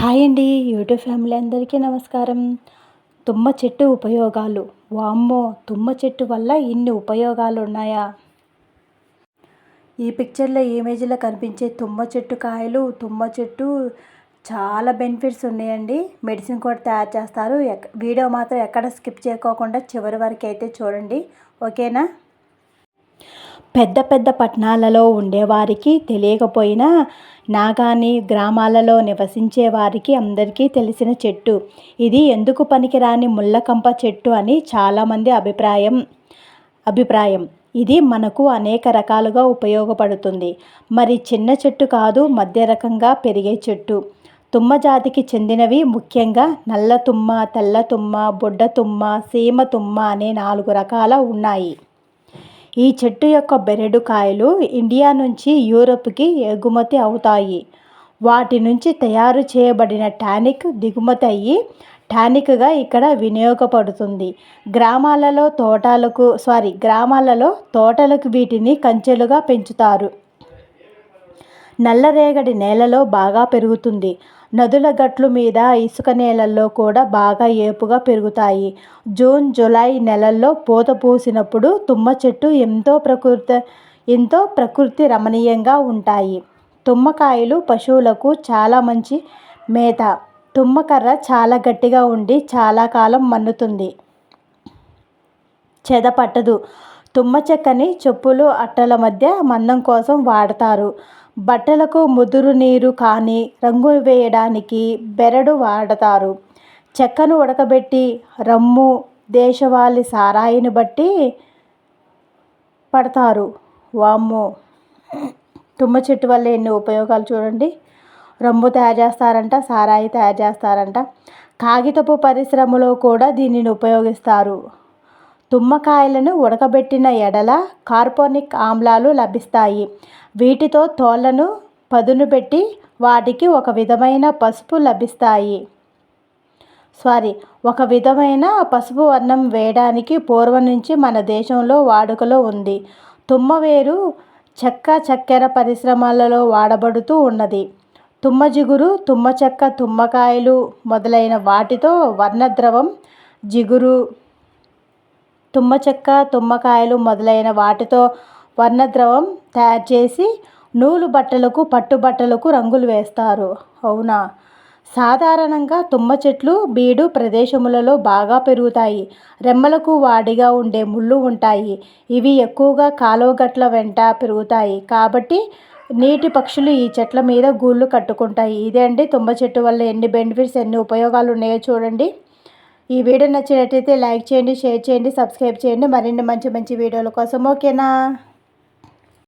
Hi అండి YouTube family అందరికీ నమస్కారం. తుమ్మ చెట్టు ఉపయోగాలు. వామ్మో తుమ్మ చెట్టు వల్ల ఇన్ని ఉపయోగాలు ఉన్నాయా? ఈ పిక్చర్లో ఇమేజ్లో కనిపించే తుమ్మ చెట్టు కాయలు తుమ్మ చెట్టు చాలా బెనిఫిట్స్ ఉన్నాయండి. మెడిసిన్ కూడా తయారు చేస్తారు. వీడియో మాత్రం ఎక్కడ స్కిప్ చేయకోకుండా చివరి వరకు అయితే చూడండి. ఓకేనా? పెద్ద పెద్ద పట్టణాలలో ఉండేవారికి తెలియకపోయినా నాగాని గ్రామాలలో నివసించే వారికి అందరికీ తెలిసిన చెట్టు. ఇది ఎందుకు పనికిరాని ముళ్ళకంప చెట్టు అని చాలామంది అభిప్రాయం అభిప్రాయం. ఇది మనకు అనేక రకాలుగా ఉపయోగపడుతుంది. మరి చిన్న చెట్టు కాదు మధ్య రకంగా పెరిగే చెట్టు. తుమ్మ జాతికి చెందినవి ముఖ్యంగా నల్ల తుమ్మ తెల్ల తుమ్మ బొడ్డ తుమ్మ సీమ తుమ్మ అనే నాలుగు రకాల ఉన్నాయి. ఈ చెట్టు యొక్క బెరడు కాయలు ఇండియా నుంచి యూరప్కి ఎగుమతి అవుతాయి. వాటి నుంచి తయారు చేయబడిన టానిక్ దిగుమతి అయ్యి టానిక్గా ఇక్కడ వినియోగపడుతుంది. గ్రామాలలో తోటలకు సారీ గ్రామాలలో తోటలకు వీటిని కంచెలుగా పెంచుతారు. నల్లరేగడి నేలలో బాగా పెరుగుతుంది. నదుల గట్లు మీద ఇసుక నేలల్లో కూడా బాగా ఏపుగా పెరుగుతాయి. జూన్ జూలై నెలల్లో పూత పూసినప్పుడు తుమ్మ చెట్టు ఎంతో ప్రకృతి ఎంతో ప్రకృతి రమణీయంగా ఉంటాయి. తుమ్మకాయలు పశువులకు చాలా మంచి మేత. తుమ్మకర్ర చాలా గట్టిగా ఉండి చాలా కాలం మన్నుతుంది. చెద పట్టదు. తుమ్మ చెక్కని చెప్పులు అట్టల మధ్య మందం కోసం వాడతారు. బట్టలకు ముదురు నీరు కానీ రంగు వేయడానికి బెరడు వాడతారు. చెక్కను ఉడకబెట్టి రమ్ము దేశవాళీ సారాయిని బట్టి పడతారు. వామ్మో! తుమ్మ చెట్టు వల్ల ఎన్ని ఉపయోగాలు చూడండి. రమ్ము తయారు చేస్తారంట సారాయి తయారు చేస్తారంట. కాగితపు పరిశ్రమలో కూడా దీనిని ఉపయోగిస్తారు. తుమ్మకాయలను ఉడకబెట్టిన ఎడల కార్బోనిక్ ఆమ్లాలు లభిస్తాయి. వీటితో తోళ్ళను పదును పెట్టి వాటికి ఒక విధమైన పసుపు లభిస్తాయి. సారీ ఒక విధమైన పసుపు వర్ణం వేయడానికి పూర్వం నుంచి మన దేశంలో వాడుకలో ఉంది. తుమ్మవేరు చెక్క చక్కెర పరిశ్రమలలో వాడబడుతూ ఉన్నది. తుమ్మ జిగురు తుమ్మ చెక్క తుమ్మకాయలు మొదలైన వాటితో వర్ణద్రవం జిగురు తుమ్మ చెక్క తుమ్మకాయలు మొదలైన వాటితో వర్ణద్రవం తయారు చేసి నూలు బట్టలకు పట్టు బట్టలకు రంగులు వేస్తారు. అవునా? సాధారణంగా తుమ్మ చెట్లు బీడు ప్రదేశములలో బాగా పెరుగుతాయి. రెమ్మలకు వాడిగా ఉండే ముళ్ళు ఉంటాయి. ఇవి ఎక్కువగా కాలువ గట్ల వెంట పెరుగుతాయి. కాబట్టి నీటి పక్షులు ఈ చెట్ల మీద గూళ్ళు కట్టుకుంటాయి. ఇదే అండి తుమ్మ చెట్టు వల్ల ఎన్ని బెనిఫిట్స్ ఎన్ని ఉపయోగాలు ఉన్నాయో చూడండి. ఈ వీడియో నచ్చినట్టయితే లైక్ చేయండి షేర్ చేయండి సబ్స్క్రైబ్ చేయండి. మరిన్ని మంచి మంచి వీడియోల కోసం ఓకేనా?